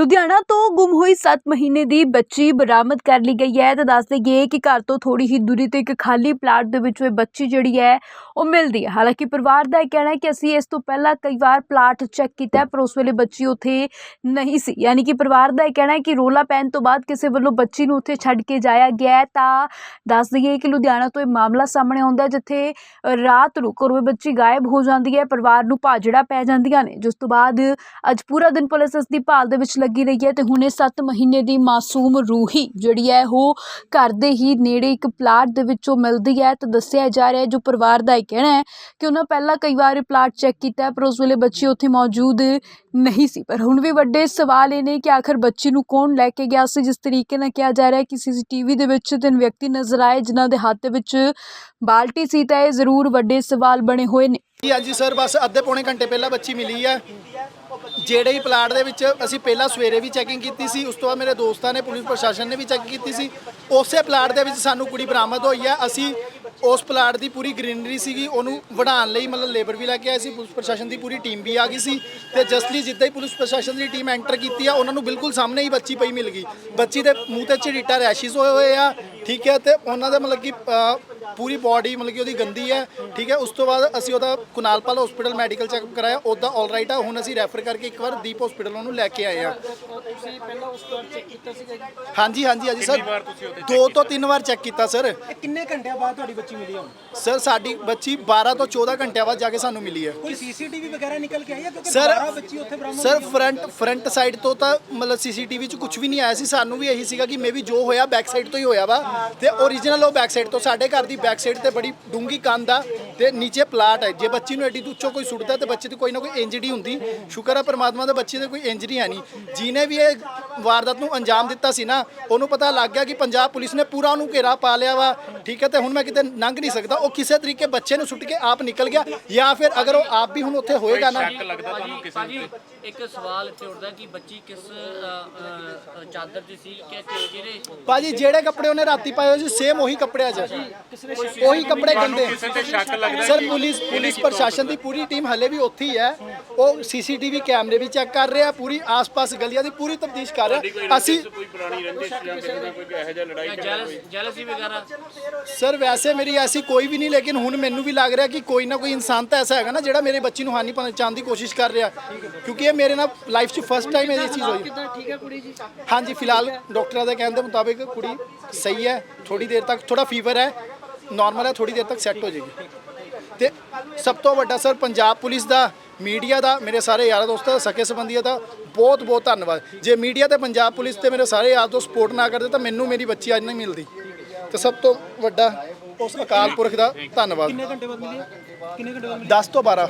ਲੁਧਿਆਣਾ ਤੋਂ ਗੁੰਮ ਹੋਈ 7 ਮਹੀਨੇ ਦੀ ਬੱਚੀ ਬਰਾਮਦ ਕਰ ਲਈ ਗਈ ਹੈ। ਤਾਂ ਦੱਸ ਦੇਈਏ ਕਿ ਘਰ ਤੋਂ ਥੋੜੀ ਹੀ ਦੂਰੀ ਤੇ ਇੱਕ ਖਾਲੀ ਪਲਾਟ ਦੇ ਵਿੱਚ ਇਹ ਬੱਚੀ ਜਿਹੜੀ ਹੈ, ਉਹ ਮਿਲਦੀ ਹੈ। ਹਾਲਾਂਕਿ ਪਰਿਵਾਰ ਦਾ ਇਹ ਕਹਿਣਾ ਹੈ ਕਿ ਅਸੀਂ ਇਸ ਤੋਂ ਪਹਿਲਾਂ ਕਈ ਵਾਰ ਪਲਾਟ ਚੈੱਕ ਕੀਤਾ ਪਰ ਉਸ ਵੇਲੇ ਬੱਚੀ ਉੱਥੇ ਨਹੀਂ ਸੀ। ਯਾਨੀ ਕਿ ਪਰਿਵਾਰ ਦਾ ਇਹ ਕਹਿਣਾ ਹੈ ਕਿ ਰੋਲਾ ਪੈਣ ਤੋਂ ਬਾਅਦ ਕਿਸੇ ਵੱਲੋਂ ਬੱਚੀ ਨੂੰ ਉੱਥੇ ਛੱਡ ਕੇ ਜਾਇਆ ਗਿਆ ਤਾਂ ਦੱਸ ਦਈਏ ਕਿ ਲੁਧਿਆਣਾ ਤੋਂ ਇਹ ਮਾਮਲਾ ਸਾਹਮਣੇ ਆਉਂਦਾ ਜਿੱਥੇ ਰਾਤ ਨੂੰ ਘਰੋਂ ਬੱਚੀ ਗਾਇਬ ਹੋ ਜਾਂਦੀ ਹੈ। ਪਰਿਵਾਰ ਨੂੰ ਭਾਜੜਾ ਪੈ ਜਾਂਦੀਆਂ ਨੇ। ਜਿਸ ਤੋਂ ਬਾਅਦ ਅੱਜ ਪੂਰਾ ਦਿਨ ਪੁਲਿਸ ਇਸ ਦੀ ਭਾਲ ਦੇ ਵਿੱਚ ਲੱਗੀ ਰਹੀ ਹੈ ਤੇ ਹੁਣੇ 7 ਮਹੀਨੇ ਦੀ ਮਾਸੂਮ ਰੂਹੀ ਜਿਹੜੀ ਹੈ ਉਹ ਘਰ ਦੇ ਹੀ ਨੇੜੇ ਇੱਕ ਪਲਾਟ ਦੇ ਵਿੱਚੋਂ ਮਿਲਦੀ ਹੈ ਤਾਂ ਦੱਸਿਆ ਜਾ ਰਿਹਾ ਹੈ, ਜੋ ਪਰਿਵਾਰ ਦਾ ਇਹ ਕਹਿਣਾ ਹੈ ਕਿ ਉਹਨਾਂ ਪਹਿਲਾਂ ਕਈ ਵਾਰ ਪਲਾਟ ਚੈੱਕ ਕੀਤਾ ਪਰ ਉਸ ਵੇਲੇ ਬੱਚੀ ਉੱਥੇ ਮੌਜੂਦ ਨਹੀਂ ਸੀ। ਪਰ ਹੁਣ ਵੀ ਵੱਡੇ ਸਵਾਲ ਇਹ ਨੇ ਕਿ ਆਖਰ ਬੱਚੀ ਨੂੰ ਕੌਣ ਲੈ ਕੇ ਗਿਆ ਸੀ? ਜਿਸ ਤਰੀਕੇ ਨਾਲ ਕਿਹਾ ਜਾ ਰਿਹਾ ਹੈ ਕਿ ਸੀਸੀਟੀਵੀ ਦੇ ਵਿੱਚ ਤਿੰਨ ਵਿਅਕਤੀ ਨਜ਼ਰ ਆਏ, ਜਿਨ੍ਹਾਂ ਦੇ ਹੱਥ ਦੇ ਵਿੱਚ ਬਾਲਟੀ ਸੀ ਤਾਂ ਇਹ ਜ਼ਰੂਰ ਵੱਡੇ ਸਵਾਲ ਬਣੇ ਹੋਏ ਨੇ। ਜੀ ਹਾਂਜੀ, ਸਰ, ਬਸ ਅੱਧੇ ਪੌਣੇ ਘੰਟੇ ਪਹਿਲਾਂ ਬੱਚੀ ਮਿਲੀ ਹੈ। ਜਿਹੜੇ ਹੀ ਪਲਾਟ ਦੇ ਵਿੱਚ ਅਸੀਂ ਪਹਿਲਾਂ ਸਵੇਰੇ ਵੀ ਚੈਕਿੰਗ ਕੀਤੀ ਸੀ, ਉਸ ਤੋਂ ਬਾਅਦ ਮੇਰੇ ਦੋਸਤਾਂ ਨੇ, ਪੁਲਿਸ ਪ੍ਰਸ਼ਾਸਨ ਨੇ ਵੀ ਚੈੱਕ ਕੀਤੀ ਸੀ। ਉਸੇ ਪਲਾਟ ਦੇ ਵਿੱਚ ਸਾਨੂੰ ਕੁੜੀ ਬਰਾਮਦ ਹੋਈ ਹੈ ਅਸੀਂ ਉਸ ਪਲਾਟ ਦੀ ਪੂਰੀ ਗ੍ਰੀਨਰੀ ਸੀਗੀ, ਉਹਨੂੰ ਵਢਾਉਣ ਲਈ ਮਤਲਬ ਲੇਬਰ ਵੀ ਲੈ ਕੇ ਆਏ ਸੀ, ਪੁਲਿਸ ਪ੍ਰਸ਼ਾਸਨ ਦੀ ਪੂਰੀ ਟੀਮ ਵੀ ਆ ਗਈ ਸੀ। ਤੇ ਜਸਟਲੀ ਜਿੱਦਾਂ ਹੀ ਪੁਲਿਸ ਪ੍ਰਸ਼ਾਸਨ ਦੀ ਟੀਮ ਐਂਟਰ ਕੀਤੀ ਆ, ਉਹਨਾਂ ਨੂੰ ਬਿਲਕੁਲ ਸਾਹਮਣੇ ਹੀ ਬੱਚੀ ਪਈ ਮਿਲ ਗਈ। ਬੱਚੀ ਦੇ ਮੂੰਹ ਤੇ ਝਰੀਟਾ ਰੈਸ਼ਿਸ ਹੋਏ ਹੋਏ ਆ, ਠੀਕ ਹੈ ਤੇ ਉਹਨਾਂ ਦੇ ਮਤਲਬ ਕਿ ਪੂਰੀ ਬਾਡੀ ਮਤਲਬ ਕਿ ਉਹਦੀ ਗੰਦੀ ਹੈ ਠੀਕ ਹੈ? ਉਸ ਤੋਂ ਬਾਅਦ ਅਸੀਂ ਉਹਦਾ ਕੁਨਾਲਪਾਲ ਹਸਪੀਟਲ ਮੈਡੀਕਲ ਚੈੱਕਅਪ ਕਰਾਇਆ ਉਹਦਾ ਆਲ ਰਾਈਟ ਆ। ਹੁਣ ਅਸੀਂ ਰੈਫਰ ਕਰਕੇ ਇੱਕ ਵਾਰ ਦੀਪ ਹਸਪੀਟਲ ਉਹਨੂੰ ਲੈ ਕੇ ਆਏ ਆ। ਤੁਸੀਂ ਪਹਿਲਾਂ ਉਸ ਤੋਂ ਚੈੱਕ ਕੀਤਾ ਸੀਗਾ ਜੀ? ਹਾਂਜੀ ਹਾਂਜੀ ਹਾਂਜੀ ਸਰ। ਦੋ ਤੋਂ ਤਿੰਨ ਵਾਰ ਚੈੱਕ ਕੀਤਾ ਸਰ। ਕਿੰਨੇ ਘੰਟਿਆਂ ਬਾਅਦ ਤੁਹਾਡੀ ਬੱਚੀ ਮਿਲੀ ਹੁਣ? ਸਰ ਸਾਡੀ ਬੱਚੀ 12 ਤੋਂ 14 ਘੰਟਿਆਂ ਬਾਅਦ ਜਾ ਕੇ ਸਾਨੂੰ ਮਿਲੀ ਹੈ। ਕੋਈ ਸੀਸੀਟੀਵੀ ਵਗੈਰਾ ਨਿਕਲ ਕੇ ਆਈ ਹੈ? ਕਿਉਂਕਿ ਸਰ 12 ਬੱਚੀ ਉੱਥੇ ਬਰਾਮਦ ਸਰ। ਫਰੰਟ ਫਰੰਟ ਸਾਈਡ ਤੋਂ ਤਾਂ ਮਤਲਬ ਸੀਸੀਟੀਵੀ 'ਚ ਕੁਝ ਵੀ ਨਹੀਂ ਆਇਆ ਸੀ। ਸਾਨੂੰ ਵੀ ਇਹੀ ਸੀਗਾ ਕਿ ਮੇਬੀ ਜੋ ਹੋਇਆ ਬੈਕ ਸਾਈਡ ਤੋਂ ਹੀ ਹੋਇਆ ਵਾ। ਤੇ ਓਰੀਜਨਲ ਉਹ ਬੈਕ ਸਾਈਡ ਤੋਂ ਸਾਡੇ ਘਰ ਦੀ ਬੈਕ ਸਾਈਡ ਤੇ ਬੜੀ ਡੂੰਗੀ ਕੰਧ ਆ। ਤੇ ਨੀਚੇ ਪਲਾਟ ਹੈ। ਜੇ ਬੱਚੀ ਨੂੰ ਐਡੀ ਉੱਚੋਂ ਕੋਈ ਸੁੱਟਦਾ ਤੇ ਬੱਚੇ ਦੀ ਕੋਈ ਨਾ ਕੋਈ ਇੰਜਰੀ ਹੁੰਦੀ। ਸ਼ੁਕਰ ਹੈ ਪਰਮਾਤਮਾ ਦੇ ਬੱਚੇ ਦੇ ਕੋਈ ਇੰਜਰੀ ਹੈ ਨਹੀਂ। ਜਿਹਨੇ ਵੀ ਇਹ ਵਾਰਦਾਤ ਨੂੰ ਅੰਜਾਮ ਦਿੱਤਾ ਸੀ ਨਾ ਉਹਨੂੰ ਪਤਾ ਲੱਗ ਗਿਆ ਕਿ ਪੰਜਾਬ ਪੁਲਿਸ ਨੇ ਪੂਰਾ ਉਹਨੂੰ ਘੇਰਾ ਪਾ ਲਿਆ ਵਾ। ਠੀਕ ਹੈ ਤੇ ਹੁਣ ਮੈਂ ਕਿਤੇ ਲੰਘ ਨਹੀਂ ਸਕਦਾ। ਉਹ ਕਿਸੇ ਤਰੀਕੇ ਬੱਚੇ ਨੂੰ ਸੁੱਟ ਕੇ ਆਪ ਨਿਕਲ ਗਿਆ ਜਾਂ ਫਿਰ ਅਗਰ ਉਹ ਆਪ ਵੀ ਹੁਣ ਉੱਥੇ ਹੋਏਗਾ ਨਾ ਭਾਜੀ ਭਾਜੀ ਇੱਕ ਸਵਾਲ ਇੱਥੇ ਉੱਠਦਾ ਕਿ ਬੱਚੀ ਕਿਸ ਅ, ਅ, ਚਾਦਰ 'ਚ ਸੀ ਕਿ ਜਿਹੜੇ ਭਾਜੀ ਜਿਹੜੇ ਕੱਪੜੇ ਉਹਨੇ ਰਾਤੀ ਪਾਏ ਹੋਏ ਸੀ ਸੇਮ ਉਹੀ ਕੱਪੜਿਆਂ 'ਚ। ਉਹੀ ਕੱਪੜੇ ਗੰਦੇ। ਸਰ ਪੁਲਿਸ ਪੁਲਿਸ ਪ੍ਰਸ਼ਾਸਨ ਦੀ ਪੂਰੀ ਟੀਮ ਹਲੇ ਵੀ ਉੱਥੇ ਹੀ ਹੈ। ਉਹ ਸੀਸੀਟੀਵੀ ਕੈਮਰੇ ਵੀ ਚੈੱਕ ਕਰ ਰਹੇ ਪੂਰੀ ਆਸ-ਪਾਸ ਗਲੀਆਂ ਦੀ ਪੂਰੀ ਤਫਤੀਸ਼ ਕਰ ਰਹੇ। ਅਸੀਂ ਕੋਈ ਪੁਰਾਣੀ ਰੰਜਿਸ਼ ਜਾਂ ਕਿਸੇ ਨਾਲ ਕੋਈ ਇਹੋ ਜਿਹਾ ਲੜਾਈ ਝਗੜਾ ਜੈਲਸ ਜੈਲਸੀ ਵਗੈਰਾ? ਸਰ ਵੈਸੇ ਮੇਰੀ ਐਸੀ ਕੋਈ ਵੀ ਨਹੀਂ ਲੇਕਿਨ ਹੁਣ ਮੈਨੂੰ ਵੀ ਲੱਗ ਰਿਹਾ ਕਿ ਕੋਈ ਨਾ ਕੋਈ ਇਨਸਾਨ ਤਾਂ ਐਸਾ ਹੈਗਾ ਨਾ ਜਿਹੜਾ ਮੇਰੇ ਬੱਚੀ ਨੂੰ ਹਾਨੀ ਪਹੁੰਚਾਉਣ ਦੀ ਕੋਸ਼ਿਸ਼ ਕਰ ਰਿਹਾ। ਕਿਉਂਕਿ ਇਹ ਮੇਰੇ ਨਾਲ ਲਾਈਫ 'ਚ ਫਸਟ ਟਾਈਮ ਇਹ ਚੀਜ਼ ਹੋਈ। ਕਿੱਦਾਂ ਠੀਕ ਹੈ ਕੁੜੀ ਜੀ? ਹਾਂਜੀ ਫਿਲਹਾਲ ਡਾਕਟਰਾਂ ਦੇ ਕਹਿਣ ਦੇ ਮੁਤਾਬਿਕ ਕੁੜੀ ਸਹੀ ਹੈ। ਥੋੜੀ ਦੇਰ ਤੱਕ ਥੋੜਾ ਫੀਵਰ ਹੈ। ਨਾਰਮਲ ਹੈ ਥੋੜੀ ਦੇਰ ਤੱਕ ਸੈੱਟ ਹੋ ਜਾਏਗੀ। ਤੇ ਸਭ ਤੋਂ ਵੱਡਾ ਸਰ ਪੰਜਾਬ ਪੁਲਿਸ ਦਾ ਮੀਡੀਆ ਦਾ ਮੇਰੇ ਸਾਰੇ ਯਾਰਾਂ ਦੋਸਤਾਂ ਦਾ ਸਕੇ ਸੰਬੰਧੀਆਂ ਦਾ ਬਹੁਤ ਬਹੁਤ ਧੰਨਵਾਦ। ਜੇ ਮੀਡੀਆ ਤੇ ਪੰਜਾਬ ਪੁਲਿਸ ਤੇ ਮੇਰੇ ਸਾਰੇ ਯਾਰ ਦੋਸਤ ਸਪੋਰਟ ਨਾ ਕਰਦੇ ਤਾਂ ਮੈਨੂੰ ਮੇਰੀ ਬੱਚੀ ਅੱਜ ਨਹੀਂ ਮਿਲਦੀ। ਤੇ ਸਭ ਤੋਂ ਵੱਡਾ ਉਸ ਅਕਾਲ ਪੁਰਖ ਦਾ ਧੰਨਵਾਦ। ਕਿੰਨੇ ਘੰਟੇ ਬਾਅਦ ਮਿਲੀ? ਕਿੰਨੇ ਘੰਟੇ ਬਾਅਦ ਮਿਲੀ 10 ਤੋਂ 12